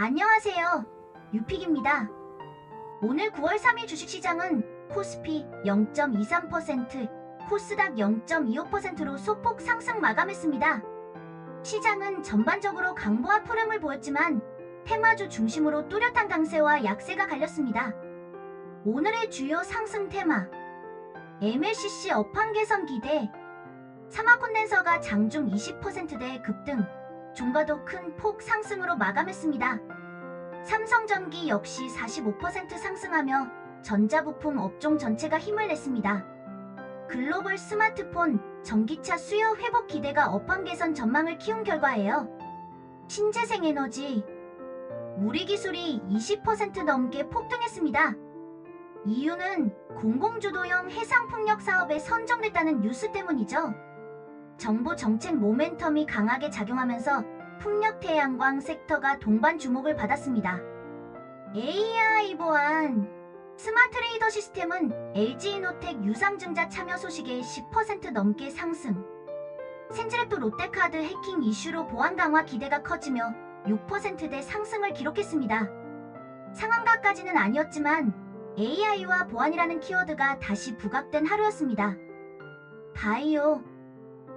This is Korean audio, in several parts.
안녕하세요. 유픽입니다. 오늘 9월 3일 주식시장은 코스피 0.23%, 코스닥 0.25%로 소폭 상승 마감했습니다. 시장은 전반적으로 강보와 푸름을 보였지만 테마주 중심으로 뚜렷한 강세와 약세가 갈렸습니다. 오늘의 주요 상승 테마 MLCC 업황 개선 기대 사마 콘덴서가 장중 20%대 급등 종가도 큰 폭 상승으로 마감했습니다. 삼성전기 역시 45% 상승하며 전자부품 업종 전체가 힘을 냈습니다. 글로벌 스마트폰, 전기차 수요 회복 기대가 업황 개선 전망을 키운 결과예요. 신재생 에너지, 우리 기술이 20% 넘게 폭등했습니다. 이유는 공공주도형 해상풍력 사업에 선정됐다는 뉴스 때문이죠. 정부 정책 모멘텀이 강하게 작용하면서 풍력 태양광 섹터가 동반 주목을 받았습니다. AI 보안 스마트 레이더 시스템은 LG이노텍 유상증자 참여 소식에 10% 넘게 상승. 센트랩도 롯데카드 해킹 이슈로 보안 강화 기대가 커지며 6%대 상승을 기록했습니다. 상한가까지는 아니었지만 AI와 보안이라는 키워드가 다시 부각된 하루였습니다. 바이오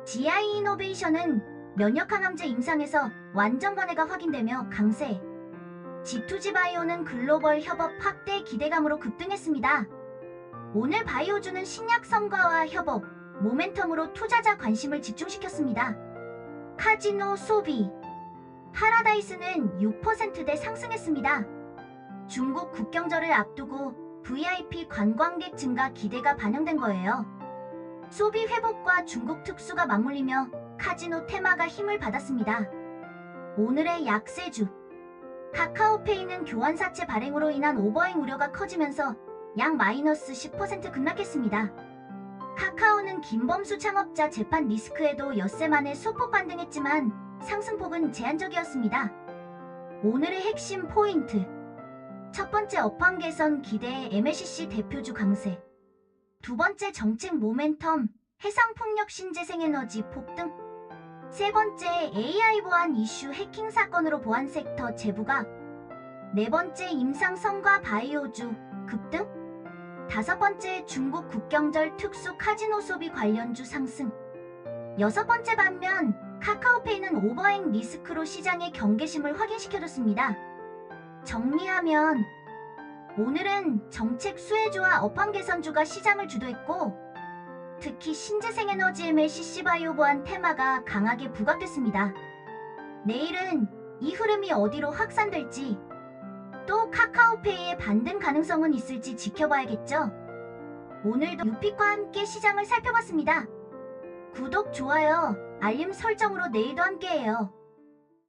GI 이노베이션은 면역 항암제 임상에서 완전 관해가 확인되며 강세. G2G 바이오는 글로벌 협업 확대 기대감으로 급등했습니다. 오늘 바이오주는 신약 성과와 협업, 모멘텀으로 투자자 관심을 집중시켰습니다. 카지노 소비 파라다이스는 6%대 상승했습니다. 중국 국경절을 앞두고 VIP 관광객 증가 기대가 반영된 거예요. 소비 회복과 중국 특수가 맞물리며 카지노 테마가 힘을 받았습니다. 오늘의 약세주 카카오페이는 교환사채 발행으로 인한 오버행 우려가 커지면서 약 마이너스 10% 급락했습니다. 카카오는 김범수 창업자 재판 리스크에도 엿새 만에 소폭 반등했지만 상승폭은 제한적이었습니다. 오늘의 핵심 포인트 첫 번째 업황 개선 기대의 MLCC 대표주 강세 두 번째 정책 모멘텀 해상풍력 신재생에너지 폭등. 세 번째 AI 보안 이슈 해킹 사건으로 보안 섹터 재부각. 네 번째 임상 성과 바이오주 급등. 다섯 번째 중국 국경절 특수 카지노 소비 관련주 상승. 여섯 번째 반면 카카오페이는 오버행 리스크로 시장의 경계심을 확인시켜줬습니다. 정리하면 오늘은 정책 수혜주와 업황 개선주가 시장을 주도했고 특히 신재생 에너지 MLCC 바이오 보안 테마가 강하게 부각됐습니다. 내일은 이 흐름이 어디로 확산될지 또 카카오페이의 반등 가능성은 있을지 지켜봐야겠죠. 오늘도 유픽과 함께 시장을 살펴봤습니다. 구독, 좋아요, 알림 설정으로 내일도 함께해요.